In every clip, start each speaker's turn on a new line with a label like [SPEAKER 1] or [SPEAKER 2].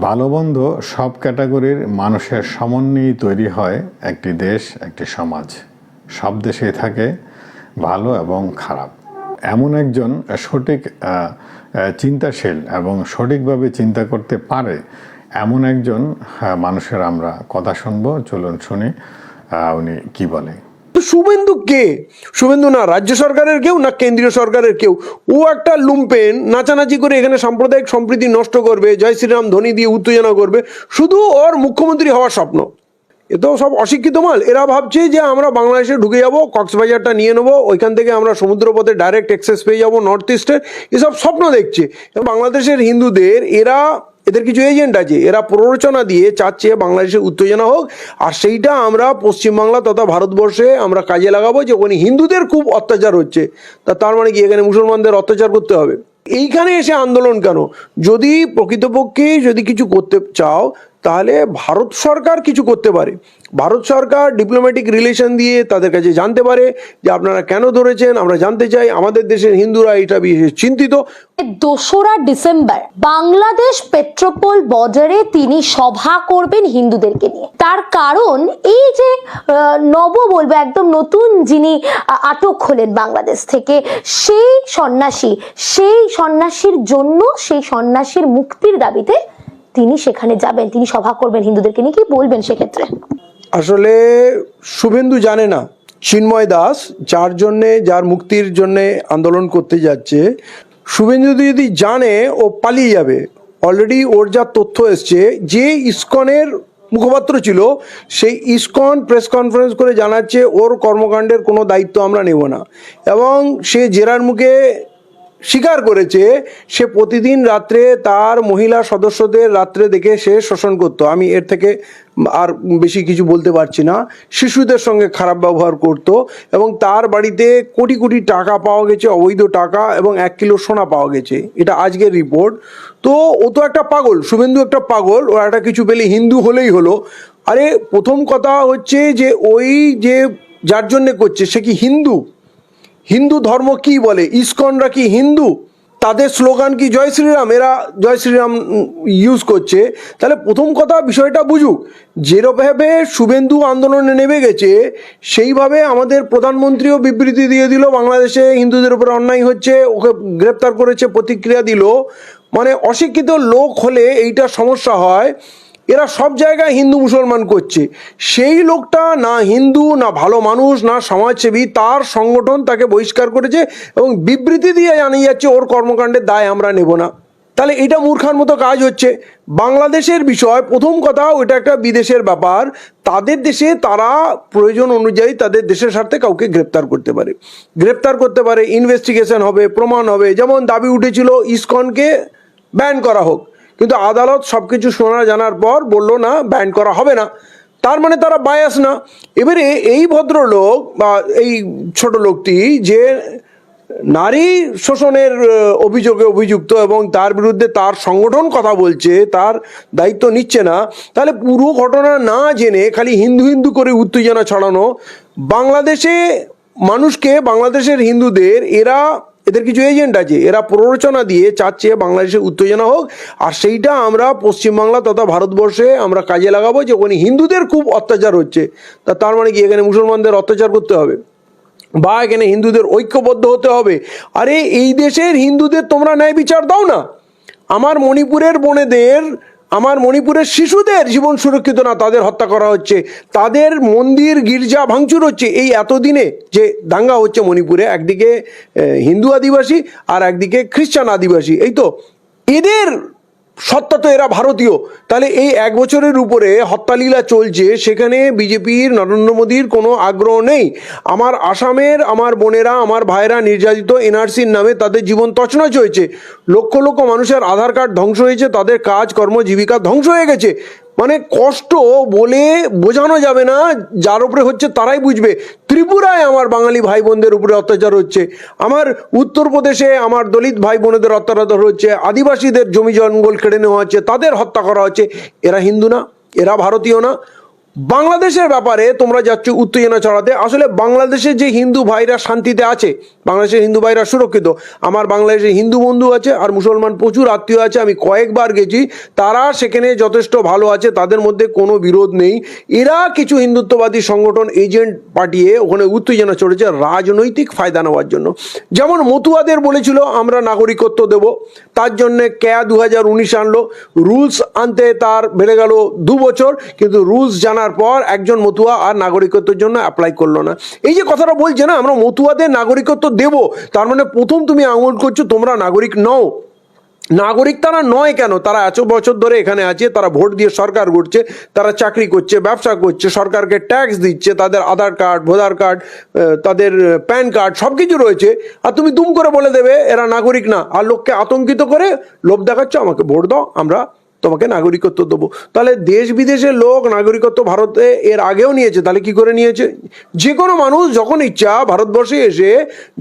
[SPEAKER 1] ভালো সব ক্যাটাগরির মানুষের সমন্বয়েই তৈরি হয় একটি দেশ একটি সমাজ। সব দেশেই থাকে ভালো এবং খারাপ। এমন একজন সঠিক চিন্তাশীল এবং সঠিকভাবে চিন্তা করতে পারে এমন একজন আহ, মানুষের আমরা কথা শুনব। চলুন শুনি উনি কি বলে।
[SPEAKER 2] তো শুভেন্দু কে? শুভেন্দু না রাজ্য সরকারের কেউ, না কেন্দ্রীয় সরকারের কেউ? ও একটা লুম্পেন, নাচানাচি করে এখানে সাম্প্রদায়িক সম্প্রীতি নষ্ট করবে, জয় শ্রীরাম ধ্বনি দিয়ে উত্তেজনা করবে, শুধু ওর মুখ্যমন্ত্রী হওয়ার স্বপ্ন। এ তো সব অশিক্ষিত মাল। এরা ভাবছে যে আমরা বাংলাদেশে ঢুকে যাব, কক্সবাজারটা নিয়ে নেব, ওইখান থেকে আমরা সমুদ্রপথে ডাইরেক্ট অ্যাক্সেস পেয়ে যাব নর্থ ইস্টের এসব স্বপ্ন দেখছে। বাংলাদেশের হিন্দুদের, এরা এদের কিছু এজেন্ট আছে, এরা প্ররোচনা দিয়ে চাচ্ছে বাংলাদেশের উত্তেজনা হোক, আর সেইটা আমরা পশ্চিমবাংলা তথা ভারতবর্ষে আমরা কাজে লাগাবো যে ওখানে হিন্দুদের খুব অত্যাচার হচ্ছে। তা তার মানে কি, এখানে মুসলমানদের অত্যাচার করতে হবে? এইখানে এসে আন্দোলন কেন? যদি প্রকৃতপক্ষে যদি কিছু করতে চাও তাহলে ভারত সরকার কিছু করতে পারে। ভারত সরকার ডিপ্লোম্যাটিক রিলেশন দিয়ে তাদের কাছে জানতে পারে যে আপনারা কেন ধরেছেন, আমরা জানতে চাই। আমাদের দেশের হিন্দুরা এটা বিশেষ চিন্তিত।
[SPEAKER 3] দোসরা ডিসেম্বর, বাংলাদেশ পেট্রোপোল বর্ডারে তিনি সভা করবেন হিন্দুদেরকে নিয়ে। তার কারণ এই যে নব বলব, একদম নতুন যিনি আটক হলেন বাংলাদেশ থেকে, সেই সন্ন্যাসী, সেই সন্ন্যাসীর জন্য, সেই সন্ন্যাসীর মুক্তির দাবিতে তিনি সেখানে যাবেন, তিনি সভা করবেন হিন্দুদেরকে নিয়ে, কি বলবেন সেক্ষেত্রে?
[SPEAKER 2] আসলে শুভেন্দু জানে না। চিন্ময় দাস, যার জন্যে, যার মুক্তির জন্যে আন্দোলন করতে যাচ্ছে, শুভেন্দু যদি জানে, ও পালিয়ে যাবে। অলরেডি ওর যা তথ্য এসছে, যে ইস্কনের মুখপাত্র ছিল, সেই ইসকন প্রেস কনফারেন্স করে জানাচ্ছে, ওর কর্মকাণ্ডের কোনো দায়িত্ব আমরা নেব না। এবং সে জেরার মুখে স্বীকার করেছে, সে প্রতিদিন রাত্রে তার মহিলা সদস্যদের রাত্রে দেখে সে শোষণ করতো। আমি এর থেকে আর বেশি কিছু বলতে পারছি না। শিশুদের সঙ্গে খারাপ ব্যবহার করত এবং তার বাড়িতে কোটি কোটি টাকা পাওয়া গেছে, অবৈধ টাকা এবং এক কিলো সোনা পাওয়া গেছে। এটা আজকের রিপোর্ট তো ও তো একটা পাগল, শুভেন্দু একটা পাগল, ও একটা কিছু পেলে হিন্দু হলেই হলো। আরে প্রথম কথা হচ্ছে যে ওই যে যার জন্যে করছে, সে কি হিন্দু? হিন্দু ধর্ম কি বলে? ইস্কনরা কি হিন্দু? তাদের স্লোগান কি? জয় শ্রীরাম, এরা জয় শ্রীরাম ইউজ করছে। তাহলে প্রথম কথা বিষয়টা বুঝুক। যেভাবে শুভেন্দু আন্দোলনে নেমে গেছে, সেইভাবে আমাদের প্রধানমন্ত্রীও বিবৃতি দিয়ে দিল, বাংলাদেশে হিন্দুদের উপর অন্যায় হচ্ছে, ওকে গ্রেপ্তার করেছে, প্রতিক্রিয়া দিল। মানে অশিক্ষিত লোক হলে এইটা সমস্যা হয়। এরা সব জায়গায় হিন্দু মুসলমান করছে। সেই লোকটা না হিন্দু, না ভালো মানুষ, না সমাজসেবী, তার সংগঠন তাকে বহিষ্কার করেছে এবং বিবৃতি দিয়ে জানিয়ে যাচ্ছে, ওর কর্মকাণ্ডের দায় আমরা নেব না। তাহলে এটা মূর্খার মতো কাজ হচ্ছে। বাংলাদেশের বিষয়, প্রথম কথা, ওইটা একটা বিদেশের ব্যাপার। তাদের দেশে তারা প্রয়োজন অনুযায়ী তাদের দেশের স্বার্থে কাউকে গ্রেপ্তার করতে পারে। গ্রেপ্তার করতে পারে ইনভেস্টিগেশন হবে, প্রমাণ হবে। যেমন দাবি উঠেছিল ইসকনকে ব্যান করা হোক। কিন্তু আদালত সব কিছু শোনা জানার পর বলল, না ব্যান করা হবে না। তার মানে তারা বায়াস না। এবারে এই ভদ্রলোক বা এই ছোট লোকটি যে নারী শোষণের অভিযোগে অভিযুক্ত এবং তার বিরুদ্ধে তার সংগঠন কথা বলছে, তার দায়িত্ব নিচ্ছে না, তাহলে পুরো ঘটনা না জেনে খালি হিন্দু হিন্দু করে উত্তেজনা ছড়ানো, বাংলাদেশে মানুষকে, বাংলাদেশের হিন্দুদের, এরা এদের কিছু এজেন্ট আছে। এরা প্ররোচনা দিয়ে চাচ্ছে বাংলাদেশে উত্তেজনা হোক, আর সেইটা আমরা পশ্চিমবাংলা তথা ভারতবর্ষে আমরা কাজে লাগাবো যে ওখানে হিন্দুদের খুব অত্যাচার হচ্ছে। তা তার মানে কি এখানে মুসলমানদের অত্যাচার করতে হবে? বা এখানে হিন্দুদের ঐক্যবদ্ধ হতে হবে? আরে এই দেশের হিন্দুদের তোমরা ন্যায় বিচার দাও না। আমার মণিপুরের বোনেদের আমার মণিপুরের শিশুদের জীবন সুরক্ষিত না, তাদের হত্যা করা হচ্ছে। তাদের মন্দির, গির্জা ভাঙচুর হচ্ছে। এই এতদিনে যে দাঙ্গা হচ্ছে মণিপুরে, একদিকে হিন্দু আদিবাসী আর একদিকে খ্রিস্টান আদিবাসী। এই তো, এদের সত্তা তো এরা ভারতীয়। তাহলে এই এক বছরের উপরে হত্যালীলা চলছে, সেখানে বিজেপির নরেন্দ্র মোদীর কোনো আগ্রহ নেই। আমার আসামের, আমার বোনেরা, আমার ভাইরা নির্যাতিত এনআরসির নামে তাদের জীবন তছনছ হয়েছে। লক্ষ লক্ষ মানুষের আধার কার্ড ধ্বংস হয়েছে, তাদের কাজ, কর্ম, জীবিকা ধ্বংস হয়ে গেছে। মানে কষ্ট বলে বোঝানো যাবে না, যার উপরে হচ্ছে তারাই বুঝবে। ত্রিপুরায় আমার বাঙালি ভাই বোনদের উপরে অত্যাচার হচ্ছে, আমার উত্তরপ্রদেশে আমার দলিত ভাই বোনেদের অত্যাচার হচ্ছে, আদিবাসীদের জমি জঙ্গল কেড়ে নেওয়া হচ্ছে, তাদের হত্যা করা হচ্ছে। এরা হিন্দু না, এরা ভারতীয় না। বাংলাদেশের ব্যাপারে তোমরা যাচ্ছ উত্তেজনা ছড়াতে। আসলে বাংলাদেশের যে হিন্দু ভাইরা শান্তিতে আছে, বাংলাদেশের হিন্দু ভাইরা সুরক্ষিত। আমার বাংলাদেশের হিন্দু বন্ধু আছে আর মুসলমান প্রচুর আত্মীয় আছে, আমি কয়েকবার গেছি। তারা সেখানে যথেষ্ট ভালো আছে, তাদের মধ্যে কোনো বিরোধ নেই। এরা কিছু হিন্দুত্ববাদী সংগঠন, এজেন্ট পাঠিয়ে ওখানে উত্তেজনা চড়েছে রাজনৈতিক ফায়দা নেওয়ার জন্য। যেমন মতুয়াদের বলেছিল, আমরা নাগরিকত্ব দেব। তার জন্য ক্যা দু হাজার উনিশ আনলো। রুলস আনতে তার বেড়ে গেল দু বছর, কিন্তু রুলস জানার পর একজন মতুয়া আর নাগরিকত্বের জন্য অ্যাপ্লাই করল না। এই যে কথাটা বলছে না, আমরা মতুয়াদের নাগরিকত্ব দেব। তার মানে প্রথম তুমি আঙুল করছ, তোমরা নাগরিক নও। নাগরিক তারা নয় কেন? তারা এত বছর ধরে এখানে আছে, তারা ভোট দিয়ে সরকার করছে তারা চাকরি করছে, ব্যবসা করছে, সরকারকে ট্যাক্স দিচ্ছে, তাদের আধার কার্ড ভোটার কার্ড তাদের প্যান কার্ড সব কিছু রয়েছে। আর তুমি দুম করে বলে দেবে, এরা নাগরিক না। আর লোককে আতঙ্কিত করে লোভ দেখাচ্ছ, আমাকে ভোট দাও, আমরা তোমাকে নাগরিকত্ব দেবো। তাহলে দেশ বিদেশের লোক নাগরিকত্ব ভারতে এর আগেও নিয়েছে, তাহলে কি করে নিয়েছে? যে কোনো মানুষ যখন ইচ্ছা ভারতবর্ষে এসে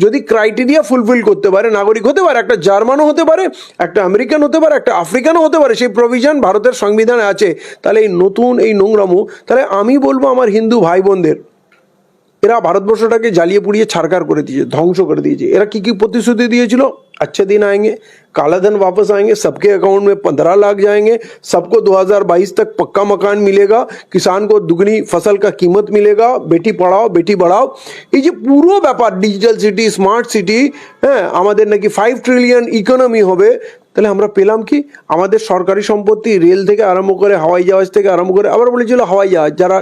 [SPEAKER 2] যদি ক্রাইটেরিয়া ফুলফিল করতে পারে, নাগরিক হতে পারে, একটা জার্মানও হতে পারে, একটা আমেরিকান হতে পারে, একটা আফ্রিকানও হতে পারে, সেই প্রভিশন ভারতের সংবিধানে আছে। তাহলে এই নতুন এই নোংরামো, তাহলে আমি বলব আমার হিন্দু ভাই বোনদের এরা ভারতবর্ষটাকে জ্বালিয়ে পুড়িয়ে ছারকার করে দিয়েছে ধ্বংস করে দিয়েছে এরা কি কি প্রতিশ্রুতি দিয়েছিল अच्छे दिन आएंगे काला धन वापस आएंगे सबके अकाउंट में पंद्रह लाख जाएंगे सबको 2022 तक पक्का मकान मिलेगा किसान को दुगनी फसल का कीमत मिलेगा बेटी पढ़ाओ बेटी बढ़ाओ এই যে পুরো ব্যাপার ডিজিটাল সিটি স্মার্ট সিটি হ্যাঁ আমাদের নাকি ফাইভ ট্রিলিয়ন ইকোনমি হবে তাহলে আমরা পেলাম কি? আমাদের সরকারি সম্পত্তি রেল থেকে আরম্ভ করে হাওয়াই জাহাজ থেকে আরম্ভ করে আবার বলেছিল হাওয়াই জাহাজ। যারা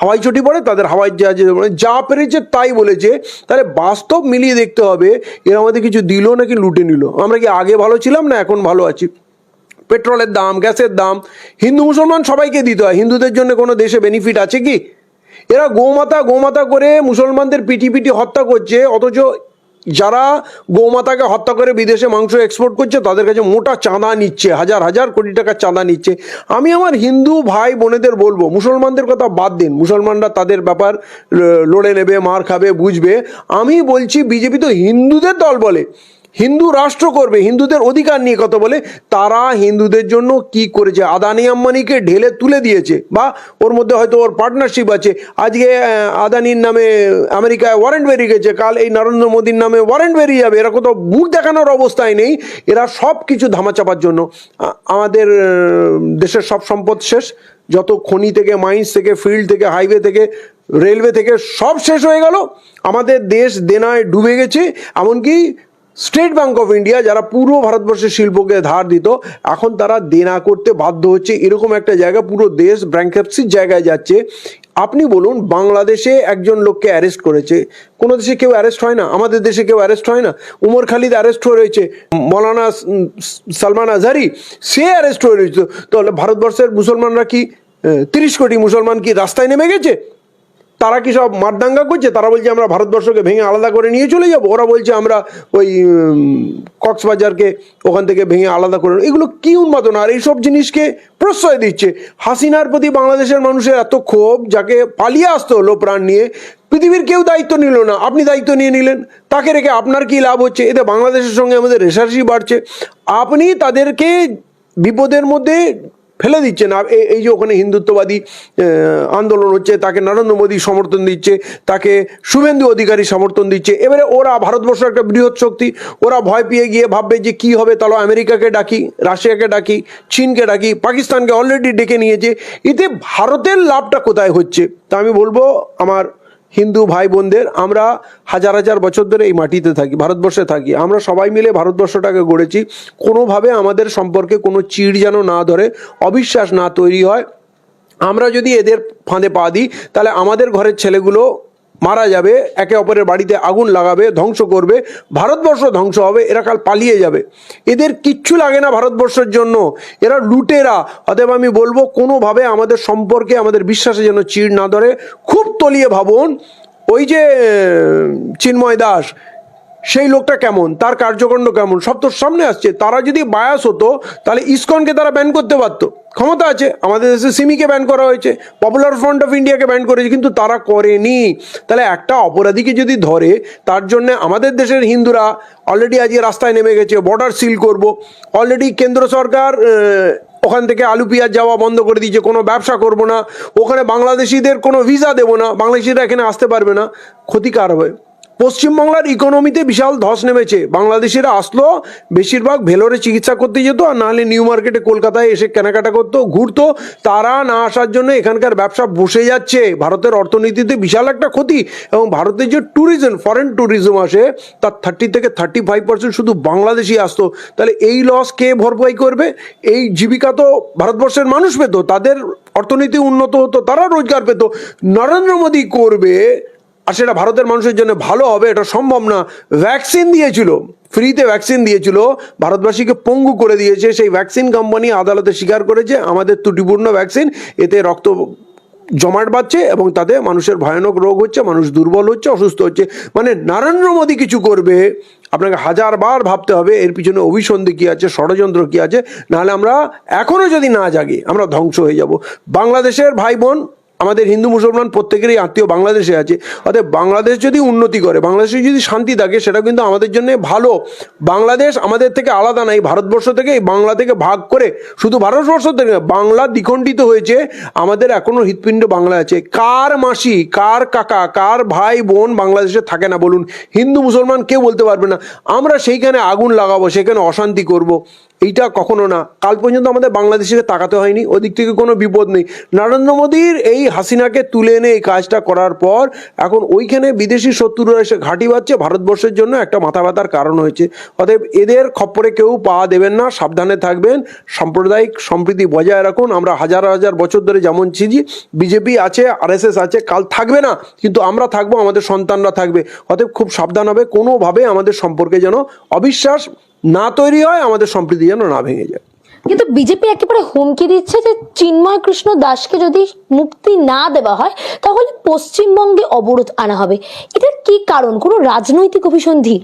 [SPEAKER 2] হাওয়াই চটি পড়ে তাদের হাওয়াই জাহাজে যা পেরেছে তাই বলেছে। তাহলে বাস্তব মিলিয়ে দেখতে হবে, এরা আমাদের কিছু দিল নাকি লুটে নিল? আমরা কি আগে ভালো ছিলাম না এখন ভালো আছি? পেট্রোলের দাম, গ্যাসের দাম, হিন্দু মুসলমান সবাইকে দিতে হয়। হিন্দুদের জন্য কোনো দেশে বেনিফিট আছে কি? এরা গোমাতা গোমাতা করে মুসলমানদের পিটি পিটি হত্যা করছে, অথচ যারা গোমাতাকে হত্যা করে বিদেশে মাংস এক্সপোর্ট করছে, তাদের কাছে মোটা চাঁদা নিচ্ছে, হাজার হাজার কোটি টাকার চাঁদা নিচ্ছে। আমি আমার হিন্দু ভাই বোনেদের বলব, মুসলমানদের কথা বাদ দিন। মুসলমানরা তাদের ব্যাপার লড়ে নেবে, মার খাবে, বুঝবে। আমি বলছি, বিজেপি তো হিন্দুদের দল বলে। হিন্দু রাষ্ট্র করবে, হিন্দুদের অধিকার নিয়ে কথা বলে, তারা হিন্দুদের জন্য কি করেছে? আদানি আম্বানিকে ঢেলে তুলে দিয়েছে বা ওর মধ্যে হয়তো ওর পার্টনারশিপ আছে। আজকে আদানির নামে আমেরিকায় ওয়ারেন্ট বেরিয়ে গেছে, কাল এই নরেন্দ্র মোদীর নামে ওয়ারেন্ট বেরিয়ে যাবে। এরা কোথাও মুখ দেখানোর অবস্থায় নেই। এরা সব কিছু ধামাচাপার জন্য। আমাদের দেশের সব সম্পদ শেষ। যত খনি থেকে মাইন্স থেকে ফিল্ড থেকে হাইওয়ে থেকে রেলওয়ে থেকে সব শেষ হয়ে গেল। আমাদের দেশ দেনায় ডুবে গেছে। এমনকি স্টেট ব্যাংক অফ ইন্ডিয়া যারা পুরো ভারতবর্ষের শিল্পকে ধার দিত, এখন তারা দেনা করতে বাধ্য হচ্ছে। এরকম একটা জায়গা পুরো দেশ ব্যাংকাপসির জায়গায় যাচ্ছে। আপনি বলুন, বাংলাদেশে একজন লোককে অ্যারেস্ট করেছে। কোনো দেশে কেউ অ্যারেস্ট হয় না, আমাদের দেশে কেউ অ্যারেস্ট হয় না। উমর খালিদ অ্যারেস্ট হয়ে রয়েছে, মৌলানা সালমান আজহারি, সে অ্যারেস্ট হয়ে রয়েছে। তাহলে ভারতবর্ষের মুসলমানরা কি তিরিশ কোটি মুসলমান কি রাস্তায় নেমে গেছে? তারা কি সব মারদাঙ্গা করছে? তারা বলছে আমরা ভারতবর্ষকে ভেঙে আলাদা করে নিয়ে চলে যাব। ওরা বলছে আমরা ওই কক্সবাজারকে ওখান থেকে ভেঙে আলাদা করে এগুলো কি উন্মাদনা? আর এইসব জিনিসকে প্রশ্রয় দিচ্ছে। হাসিনার প্রতি বাংলাদেশের মানুষের এত ক্ষোভ, যাকে পালিয়ে আসতে হলো প্রাণ নিয়ে, পৃথিবীর কেউ দায়িত্ব নিল না। আপনি দায়িত্ব নিয়ে নিলেন। তাকে রেখে আপনার কি লাভ হচ্ছে? এতে বাংলাদেশের সঙ্গে আমাদের রেশারেশি বাড়ছে। আপনি তাদেরকে বিপদের মধ্যে ফেলে দিচ্ছে না এই- যে ওখানে হিন্দুত্ববাদী আন্দোলন হচ্ছে, তাকে নরেন্দ্র মোদী সমর্থন দিচ্ছে, তাকে শুভেন্দু অধিকারী সমর্থন দিচ্ছে। এবারে ওরা ভারতবর্ষ একটা বৃহৎ শক্তি, ওরা ভয় পেয়ে গিয়ে ভাববে যে কি হবে। তাহলে আমেরিকাকে ডাকি, রাশিয়াকে ডাকি, চীনকে ডাকি, পাকিস্তানকে অলরেডি ডেকে নিয়েছে। এতে ভারতের লাভটা কোথায় হচ্ছে? তা আমি বলব আমার হিন্দু ভাই বোনদের আমরা হাজার হাজার বছর ধরে এই মাটিতে থাকি, ভারতবর্ষে থাকি। আমরা সবাই মিলে ভারতবর্ষটাকে গড়েছি। কোনোভাবে আমাদের সম্পর্কে কোনো চিড় যেন না ধরে, অবিশ্বাস না তৈরি হয়। আমরা যদি এদের ফাঁদে পা দিই, তাহলে আমাদের ঘরের ছেলেগুলো মারা যাবে, একে অপরের বাড়িতে আগুন লাগাবে, ধ্বংস করবে, ভারতবর্ষ ধ্বংস হবে, এরা কাল পালিয়ে যাবে। এদের কিচ্ছু লাগে না ভারতবর্ষের জন্য। এরা লুটেরা। অতএব আমি বলব, কোনোভাবে আমাদের সম্পর্কে, আমাদের বিশ্বাসে যেন চিড় না ধরে, খুব তলিয়ে ভাবুন। ওই যে, চিন্ময় দাস সেই লোকটা কেমন? তার কার্যকাণ্ড কেমন? সব তোর সামনে আসছে। তারা যদি বায়াস হতো, তাহলে ইসকনকে তারা ব্যান করতে পারতো। ক্ষমতা আছে। আমাদের দেশে সিমিকে ব্যান করা হয়েছে। পপুলার ফ্রন্ট অফ ইন্ডিয়াকে ব্যান করেছে, কিন্তু তারা করেনি। তাহলে একটা অপরাধীকে যদি ধরে, তার জন্য আমাদের দেশের হিন্দুরা অলরেডি আজকে রাস্তায় নেমে গেছে বর্ডার সিল করব। অলরেডি কেন্দ্র সরকার ওখান থেকে আলু পেঁয়াজ যাওয়া বন্ধ করে দিয়েছে, কোনো ব্যবসা করব না। ওখানে বাংলাদেশিদের কোনো ভিসা দেবো না। বাংলাদেশিরা এখানে আসতে পারবে না। ক্ষতিকার হবে পশ্চিমবাংলার ইকোনমিতে বিশাল ধস নেমেছে। বাংলাদেশিরা আসলো, বেশিরভাগ ভেলোরে চিকিৎসা করতে যেত, আর নাহলে নিউ মার্কেটে কলকাতায় এসে কেনাকাটা করতো, ঘুরতো। তারা না আসার জন্য এখানকার ব্যবসা বসে যাচ্ছে। ভারতের অর্থনীতিতে বিশাল একটা ক্ষতি, এবং ভারতের যে ট্যুরিজম ফরেন ট্যুরিজম আসে, তার থার্টি থেকে থার্টি ফাইভ পার্সেন্ট শুধু বাংলাদেশি আসতো। তাহলে এই লস কে ভরপাই করবে? এই জীবিকা তো ভারতবর্ষের মানুষ পেতো, তাদের অর্থনীতি উন্নত হতো, তারা রোজগার পেতো। নরেন্দ্র মোদী করবে আর সেটা ভারতের মানুষের জন্য ভালো হবে, এটা সম্ভব না। ভ্যাকসিন দিয়েছিল ফ্রিতে ভ্যাকসিন দিয়েছিল, ভারতবাসীকে পঙ্গু করে দিয়েছে। সেই ভ্যাকসিন কোম্পানি আদালতে স্বীকার করেছে, আমাদের ত্রুটিপূর্ণ ভ্যাকসিন এতে রক্ত জমাট বাঁধছে এবং তাতে মানুষের ভয়ানক রোগ হচ্ছে, মানুষ দুর্বল হচ্ছে, অসুস্থ হচ্ছে। মানে নরেন্দ্র মোদী কিছু করবে, আপনাকে হাজারবার ভাবতে হবে, এর পিছনে অভিসন্ধি কী আছে, ষড়যন্ত্র কী আছে, নাহলে আমরা এখনও যদি না জাগি, আমরা ধ্বংস হয়ে যাব। বাংলাদেশের ভাই বোন আমাদের হিন্দু মুসলমান প্রত্যেকেরই আত্মীয় বাংলাদেশে আছে। অতএব বাংলাদেশ যদি উন্নতি করে, বাংলাদেশে যদি শান্তি থাকে, সেটা কিন্তু আমাদের জন্য ভালো। বাংলাদেশ আমাদের থেকে আলাদা নাই ভারতবর্ষ থেকে বাংলা থেকে ভাগ করে, শুধু ভারতবর্ষ থেকে বাংলা দ্বিখণ্ডিত হয়েছে। আমাদের এখনও হৃৎপিণ্ড বাংলা আছে। কার মাসি, কার কাকা, কার ভাই, বোন বাংলাদেশে থাকে না বলুন। হিন্দু মুসলমান কেউ বলতে পারবে না। আমরা সেইখানে আগুন লাগাবো সেখানে অশান্তি করব। এইটা কখনো না। কাল পর্যন্ত আমাদের বাংলাদেশিকে তাকাতে হয়নি, ওদিক থেকে কোনো বিপদ নেই। নরেন্দ্র মোদীর এই হাসিনাকে তুলে এনে এই কাজটা করার পর এখন ওইখানে বিদেশি শত্রুরা এসে ঘাঁটি বাচ্ছে ভারতবর্ষের জন্য একটা মাথা ব্যথার কারণ হয়েছে। অতএব এদের খপ্পরে কেউ পা দেবেন না, সাবধানে থাকবেন। সাম্প্রদায়িক সম্প্রীতি বজায় রাখুন। আমরা হাজার হাজার বছর ধরে যেমন ছিজি বিজেপি আছে, আরএসএস আছে, কাল থাকবে না, কিন্তু আমরা থাকব, আমাদের সন্তানরা থাকবে। অতএব খুব সাবধান হবে, কোনোভাবে আমাদের সম্পর্কে যেন অবিশ্বাস না তৈরি হয় আমাদের সম্প্রীতি যেন না ভেঙে যায়।
[SPEAKER 3] কিন্তু বিজেপি একেবারে হুমকি দিচ্ছে যে চিন্ময় কৃষ্ণ দাসকে যদি মুক্তি না দেওয়া হয় তাহলে পশ্চিমবঙ্গে অবরোধ আনা হবে। এটার কি কারণ? কোনো রাজনৈতিক অভিসন্ধি?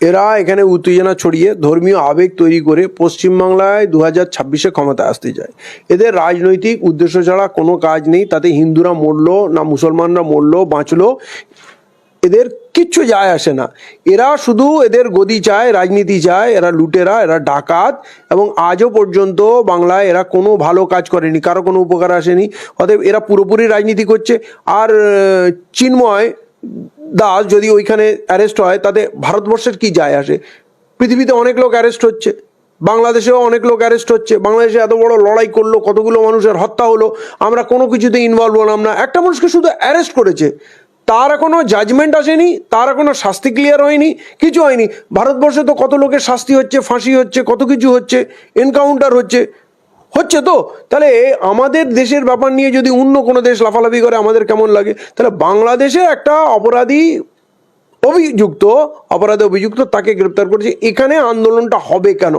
[SPEAKER 2] এরা এখানে উত্তেজনা ছড়িয়ে ধর্মীয় আবেগ তৈরি করে পশ্চিমবাংলায় দু হাজার ছাব্বিশে ক্ষমতা আসতে যায় এদের রাজনৈতিক উদ্দেশ্য ছাড়া কোনো কাজ নেই। তাতে হিন্দুরা মরলো না মুসলমানরা মরলো বাঁচলো। এদের কিচ্ছু যায় আসে না। এরা শুধু এদের গদি চায়, রাজনীতি চায়, এরা লুটেরা, এরা ডাকাত এবং আজও পর্যন্ত বাংলায় এরা কোনো ভালো কাজ করেনি, কারও কোনো উপকার আসেনি। অতএব এরা পুরোপুরি রাজনীতি করছে। আর চিন্ময় দাস যদি ওইখানে অ্যারেস্ট হয়, তাতে ভারতবর্ষের কি যায় আসে? পৃথিবীতে অনেক লোক অ্যারেস্ট হচ্ছে, বাংলাদেশেও অনেক লোক অ্যারেস্ট হচ্ছে, বাংলাদেশে এত বড় লড়াই করল, কতগুলো মানুষের হত্যা হলো, আমরা কোনো কিছুতে ইনভলভ হলাম না। একটা মানুষকে শুধু অ্যারেস্ট করেছে। তার কোনো জাজমেন্ট আসেনি, তার কোনো শাস্তি ক্লিয়ার হয়নি, কিছু হয়নি। ভারতবর্ষে তো কত লোকের শাস্তি হচ্ছে, ফাঁসি হচ্ছে, কত কিছু হচ্ছে এনকাউন্টার হচ্ছে। হচ্ছে তো? তাহলে আমাদের দেশের ব্যাপার নিয়ে যদি অন্য কোনো দেশ লাফালাফি করে, আমাদের কেমন লাগে? তাহলে বাংলাদেশে একটা অপরাধী অভিযুক্ত, অপরাধে অভিযুক্ত তাকে গ্রেপ্তার করেছে। এখানে আন্দোলনটা হবে কেন?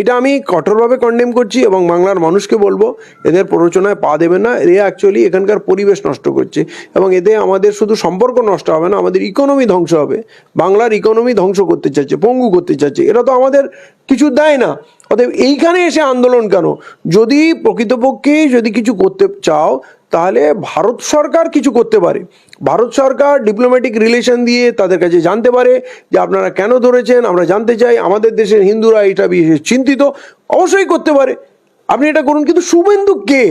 [SPEAKER 2] এটা আমি কঠোরভাবে কন্ডেম করছি এবং বাংলার মানুষকে বলব, এদের প্ররোচনায় পা দেবে না। এরা অ্যাকচুয়ালি এখানকার পরিবেশ নষ্ট করছে এবং এতে আমাদের শুধু সম্পর্ক নষ্ট হবে না, আমাদের ইকোনমি ধ্বংস হবে। বাংলার ইকোনমি ধ্বংস করতে চাচ্ছে পঙ্গু করতে চাচ্ছে এরা তো আমাদের কিছু দেয় না। অতএব এইখানে এসে আন্দোলন কেন? যদি প্রকৃতপক্ষে যদি কিছু করতে চাও তাহলে ভারত সরকার কিছু করতে পারে। ভারত সরকার ডিপ্লোম্যাটিক রিলেশন দিয়ে তাদের কাছে জানতে পারে যে আপনারা কেন ধরেছেন, আমরা জানতে চাই, আমাদের দেশের হিন্দুরা এটা বিশেষ চিন্তিত, অবশ্যই করতে পারে। আপনি এটা করুন, কিন্তু শুভেন্দু কে?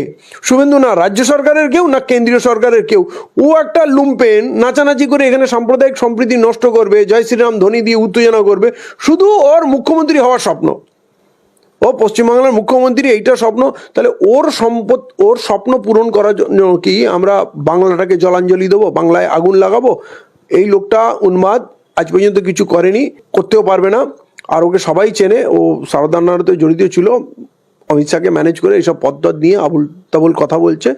[SPEAKER 2] শুভেন্দু না রাজ্য সরকারের কেউ, না কেন্দ্রীয় সরকারের কেউ। ও একটা লুম্পেন, নাচানাচি করে এখানে সাম্প্রদায়িক সম্প্রীতি নষ্ট করবে, জয় শ্রীরাম ধ্বনি দিয়ে উত্তেজনা করবে। শুধু ওর মুখ্যমন্ত্রী হওয়ার স্বপ্ন। ও পশ্চিমবাংলার মুখ্যমন্ত্রী, এইটা স্বপ্ন। তাহলে ওর সম্পদ, ওর স্বপ্ন পূরণ করার জন্য কি আমরা বাংলাটাকে জলাঞ্জলি দেবো, বাংলায় আগুন লাগাবো? এই লোকটা উন্মাদ, আজ পর্যন্ত কিছু করেনি, করতেও পারবে না। আর ওকে সবাই চেনে, ও সারদানারতে জড়িত ছিল। অমিত শাহকে ম্যানেজ করে এইসব পদ্ধত নিয়ে আবুল তাবুল কথা বলছে।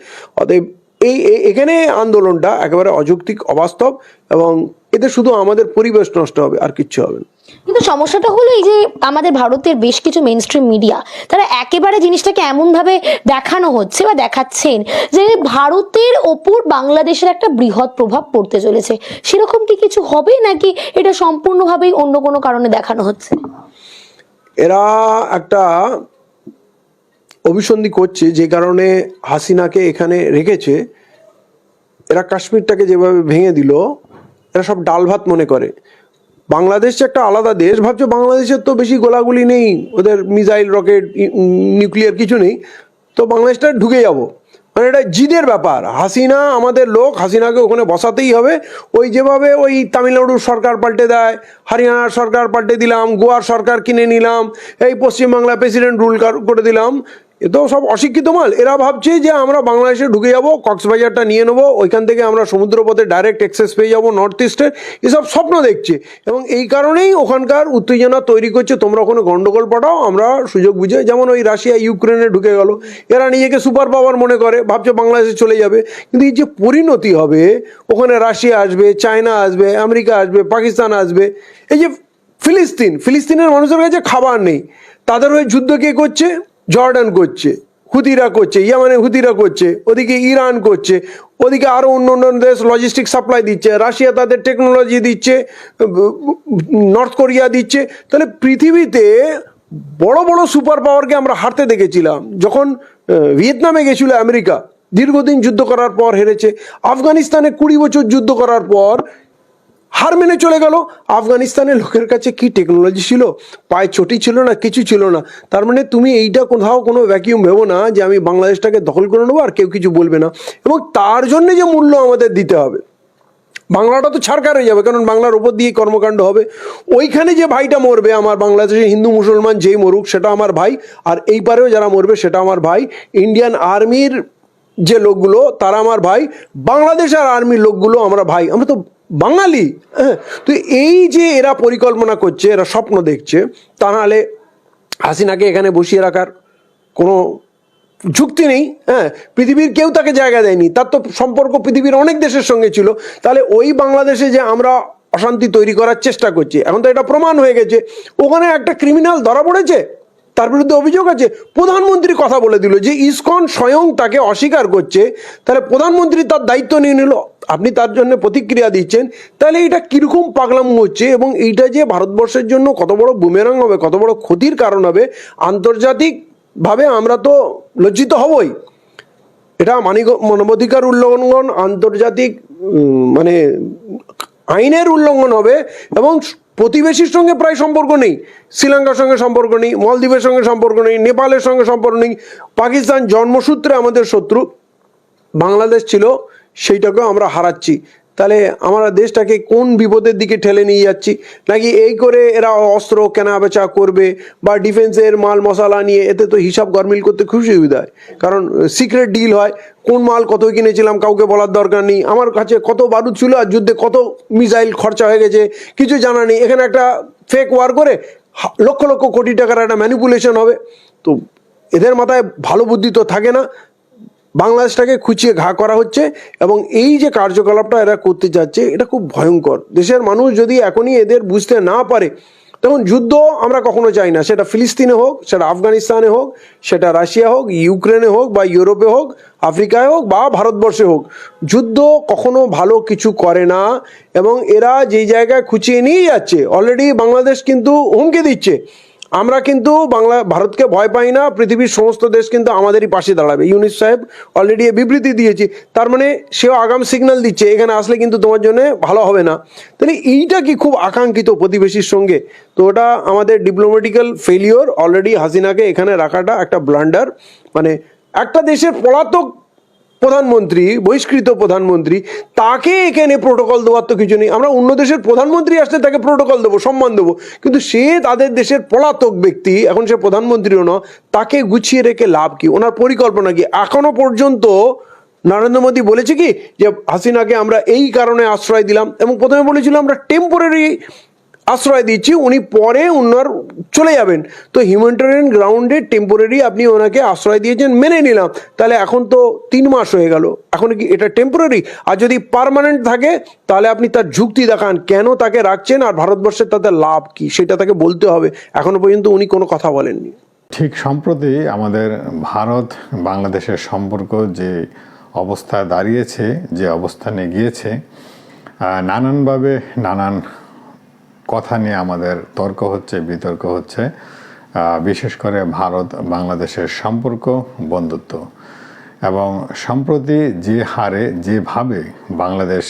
[SPEAKER 2] অতএব এই, এখানে আন্দোলনটা একেবারে অযৌক্তিক, অবাস্তব এবং এতে শুধু আমাদের পরিবেশ নষ্ট হবে, আর কিচ্ছু হবে না।
[SPEAKER 3] কিন্তু সমস্যাটা হলো এই যে আমাদের ভারতের বেশ কিছু মেন স্ট্রিম মিডিয়া তারা একেবারে জিনিসটাকে এমনভাবে দেখানো হচ্ছে বা দেখাচ্ছেন যে ভারতের ওপর বাংলাদেশের একটা বৃহৎ প্রভাব পড়তে চলেছে। সেরকম কি কিছু হবে নাকি এটা সম্পূর্ণভাবেই অন্য কোনো কারণে দেখানো হচ্ছে?
[SPEAKER 2] এরা একটা অভিসন্ধি করছে যে কারণে হাসিনাকে এখানে রেখেছে। এরা কাশ্মীরটাকে যেভাবে ভেঙে দিল, এরা সব ডাল ভাত মনে করে। বাংলাদেশ একটা আলাদা দেশ, ভাবছে বাংলাদেশের তো বেশি গোলাগুলি নেই, ওদের মিসাইল, রকেট নিউক্লিয়ার কিছু নেই, তো বাংলাদেশটা ঢুকে যাব। মানে এটা জিদের ব্যাপার। হাসিনা আমাদের লোক, হাসিনাকে ওখানে বসাতেই হবে। ওই যেভাবে ওই তামিলনাড়ুর সরকার পাল্টে দেয়, হরিয়ানার সরকার পাল্টে দিলাম, গোয়ার সরকার কিনে নিলাম, এই পশ্চিমবাংলা প্রেসিডেন্ট রুল করে দিলাম এ তো সব অশিক্ষিত মাল। এরা ভাবছে যে আমরা বাংলাদেশে ঢুকে যাব, কক্সবাজারটা নিয়ে নেব, ওইখান থেকে আমরা সমুদ্রপথে ডাইরেক্ট অ্যাক্সেস পেয়ে যাব নর্থ ইস্টের এসব স্বপ্ন দেখছে। এবং এই কারণেই ওখানকার উত্তেজনা তৈরি করছে, তোমরা ওখানে গন্ডগোল পাঠাও, আমরা সুযোগ বুঝে যেমন ওই রাশিয়া, ইউক্রেনে ঢুকে গেল। এরা নিজেকে সুপার পাওয়ার মনে করে, ভাবছে বাংলাদেশে চলে যাবে। কিন্তু এই যে পরিণতি হবে, ওখানে রাশিয়া আসবে, চায়না আসবে, আমেরিকা আসবে, পাকিস্তান আসবে, এই যে ফিলিস্তিন, ফিলিস্তিনের মানুষের কাছে খাবার নেই। তাদের হয়ে যুদ্ধ কে করছে? জর্ডান করছে হুদিরা করছে ইয়ামানে হুদিরা করছে, ওদিকে ইরান করছে, ওদিকে আরও অন্য অন্য দেশ লজিস্টিক সাপ্লাই দিচ্ছে, রাশিয়া তাদের টেকনোলজি দিচ্ছে নর্থ কোরিয়া দিচ্ছে। তাহলে পৃথিবীতে বড় বড় সুপার পাওয়ারকে আমরা হারতে দেখেছিলাম। যখন ভিয়েতনামে গেছিল আমেরিকা, দীর্ঘদিন যুদ্ধ করার পর হেরেছে। আফগানিস্তানে কুড়ি বছর যুদ্ধ করার পর হার মেনে চলে গেল। আফগানিস্তানের লোকের কাছে কি টেকনোলজি ছিল? পায়ে চটি ছিল না, কিছু ছিল না। তার মানে তুমি এইটা কোথাও কোনো ভ্যাকিউম ভেবো না যে আমি বাংলাদেশটাকে দখল করে নেব আর কেউ কিছু বলবে না। এবং তার জন্য যে মূল্য আমাদের দিতে হবে। বাংলাটা তো ছাড়কার হয়ে যাবে, কারণ বাংলার ওপর দিয়ে কর্মকাণ্ড হবে। ওইখানে যে ভাইটা মরবে, আমার বাংলাদেশে হিন্দু মুসলমান যেই মরুক, সেটা আমার ভাই। আর এই পারেও যারা মরবে, সেটা আমার ভাই। ইন্ডিয়ান আর্মির যে লোকগুলো, তারা আমার ভাই। বাংলাদেশের আর্মির লোকগুলো আমরা ভাই। আমরা তো বাঙালি হ্যাঁ তো এই যে এরা পরিকল্পনা করছে, এরা স্বপ্ন দেখছে, তা নাহলে হাসিনাকে এখানে বসিয়ে রাখার কোনো যুক্তি নেই হ্যাঁ পৃথিবীর কেউ তাকে জায়গা দেয়নি, তার তো সম্পর্ক পৃথিবীর অনেক দেশের সঙ্গে ছিল, তাহলে ওই বাংলাদেশে যে আমরা অশান্তি তৈরি করার চেষ্টা করছি, এখন তো এটা প্রমাণ হয়ে গেছে, ওখানে একটা ক্রিমিনাল ধরা পড়েছে তার বিরুদ্ধে অভিযোগ আছে। প্রধানমন্ত্রী কথা বলে দিল যে ইসকন স্বয়ং তাকে অস্বীকার করছে। তাহলে প্রধানমন্ত্রী তার দায়িত্ব নিয়ে নিল। আপনি তার জন্য প্রতিক্রিয়া দিচ্ছেন। তাহলে এটা কীরকম পাগলাম হচ্ছে এবং এইটা যে ভারতবর্ষের জন্য কত বড় বুমেরাং হবে, কত বড় ক্ষতির কারণ হবে, আন্তর্জাতিকভাবে আমরা তো লজ্জিত হবই। এটা মানিক মানবাধিকার উল্লঙ্ঘন, আন্তর্জাতিক মানে আইনের উল্লঙ্ঘন হবে এবং প্রতিবেশীর সঙ্গে প্রায় সম্পর্ক নেই, শ্রীলঙ্কার সঙ্গে সম্পর্ক নেই, মলদ্বীপের সঙ্গে সম্পর্ক নেই, নেপালের সঙ্গে সম্পর্ক নেই, পাকিস্তান জন্মসূত্রে আমাদের শত্রু, বাংলাদেশ ছিল, সেইটাকেও আমরা হারাচ্ছি। তাহলে আমরা দেশটাকে কোন বিপদের দিকে ঠেলে নিয়ে যাচ্ছি? নাকি এই করে এরা অস্ত্র কেনা বেচা করবে বা ডিফেন্সের মাল মশলা নিয়ে এতে তো হিসাব গরমিল করতে খুব সুবিধা হয়। কারণ সিক্রেট ডিল হয়, কোন মাল কত কিনেছিলাম কাউকে বলার দরকার নেই। আমার কাছে কত বারুদ ছিল আর যুদ্ধে কত মিসাইল খরচা হয়ে গেছে, কিছু জানা নেই। এখানে একটা ফেক ওয়ার করে লক্ষ লক্ষ কোটি টাকার একটা ম্যানিপুলেশন হবে। তো এদের মাথায় ভালো বুদ্ধি তো থাকে না। বাংলাদেশটাকে খুঁচিয়ে ঘা করা হচ্ছে এবং এই যে কার্যকলাপটা এরা করতে যাচ্ছে, এটা খুব ভয়ঙ্কর। দেশের মানুষ যদি এখনই এদের বুঝতে না পারে, তখন যুদ্ধ আমরা কখনো চাই না। সেটা ফিলিস্তিনে হোক, সেটা আফগানিস্তানে হোক, সেটা রাশিয়া হোক, ইউক্রেনে হোক বা ইউরোপে হোক, আফ্রিকায় হোক বা ভারতবর্ষে হোক, যুদ্ধ কখনো ভালো কিছু করে না এবং এরা যেই জায়গায় খুঁচিয়ে নিয়ে যাচ্ছে অলরেডি বাংলাদেশ কিন্তু হুমকি দিচ্ছে। আমরা কিন্তু বাংলা, ভারতকে ভয় পাই না, পৃথিবীর সমস্ত দেশ কিন্তু আমাদেরই পাশে দাঁড়াবে। ইউনিস সাহেব অলরেডি বিবৃতি দিয়েছি, তার মানে সেও আগাম সিগন্যাল দিচ্ছে, এখানে আসলে কিন্তু তোমার জন্য ভালো হবে না। তাহলে এইটা কি খুব আকাঙ্ক্ষিত প্রতিবেশীর সঙ্গে? তো ওটা আমাদের ডিপ্লোম্যাটিক্যাল ফেলিওর অলরেডি হাসিনাকে এখানে রাখাটা একটা ব্লান্ডার মানে একটা দেশের পলাতক প্রধানমন্ত্রী, বহিষ্কৃত প্রধানমন্ত্রী, তাকে এখানে প্রোটোকল দেওয়ার তো কিছু নেই। আমরা অন্য দেশের প্রধানমন্ত্রী আসলে তাকে প্রোটোকল দেবো, সম্মান দেবো। কিন্তু সে তাদের দেশের পলাতক ব্যক্তি, এখন সে প্রধানমন্ত্রীও না তাকে গুছিয়ে রেখে লাভ কি? ওনার পরিকল্পনা কি? এখনও পর্যন্ত নরেন্দ্র মোদী বলেছে কি যে, হাসিনাকে আমরা এই কারণে আশ্রয় দিলাম এবং প্রথমে বলেছিল আমরা টেম্পোরারি আশ্রয় দিচ্ছি, উনি পরে উনার চলে যাবেন। তো হিউম্যানিটেরিয়ান গ্রাউন্ডে টেম্পোরারি আপনি ওনাকে আশ্রয় দিয়েছেন, মেনে নিলাম। তাহলে এখন তো তিন মাস হয়ে গেল। এখন কি এটা টেম্পোরারি আর যদি পার্মানেন্ট থাকে, তাহলে আপনি তার যুক্তি দেখান, কেন তাকে রাখছেন আর ভারতবর্ষের তাতে লাভ কি? সেটা তাকে বলতে হবে। এখনও পর্যন্ত উনি কোনো কথা বলেননি।
[SPEAKER 1] ঠিক সম্প্রতি আমাদের ভারত বাংলাদেশের সম্পর্ক যে অবস্থায় দাঁড়িয়েছে, যে অবস্থানে গিয়েছে নানানভাবে নানান কথা নিয়ে আমাদের তর্ক হচ্ছে, বিতর্ক হচ্ছে বিশেষ করে ভারত বাংলাদেশের সম্পর্ক, বন্ধুত্ব। এবং সম্প্রতি যে হারে, যেভাবে বাংলাদেশ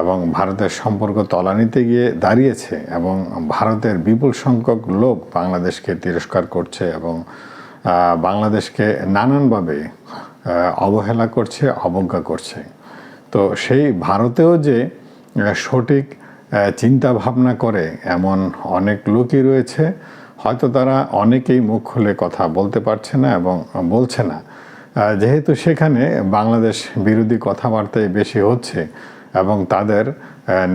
[SPEAKER 1] এবং ভারতের সম্পর্ক তলানিতে গিয়ে দাঁড়িয়েছে এবং ভারতের বিপুল সংখ্যক লোক বাংলাদেশকে তিরস্কার করছে এবং বাংলাদেশকে নানানভাবে অবহেলা করছে, অবজ্ঞা করছে। তো সেই ভারতেও যে সঠিক চিন্তা ভাবনা করে এমন অনেক লোকই রয়েছে। হয়তো তারা অনেকেই মুখ খুলে কথা বলতে পারছে না এবং বলছে না। যেহেতু সেখানে বাংলাদেশ বিরোধী কথাবার্তাই বেশি হচ্ছে এবং তাদের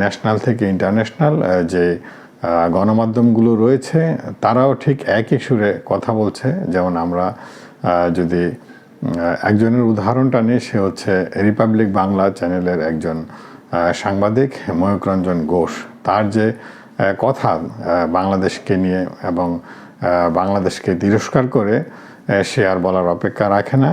[SPEAKER 1] ন্যাশনাল থেকে ইন্টারন্যাশনাল যে গণমাধ্যমগুলো রয়েছে, তারাও ঠিক একই সুরে কথা বলছে। যেমন আমরা যদি একজনের উদাহরণটা নিই, সে হচ্ছে রিপাবলিক বাংলা চ্যানেলের একজন সাংবাদিক ময়ূক রঞ্জন ঘোষ, তার যে কথা বাংলাদেশকে নিয়ে এবং বাংলাদেশকে তিরস্কার করে সে আর বলার অপেক্ষা রাখে না।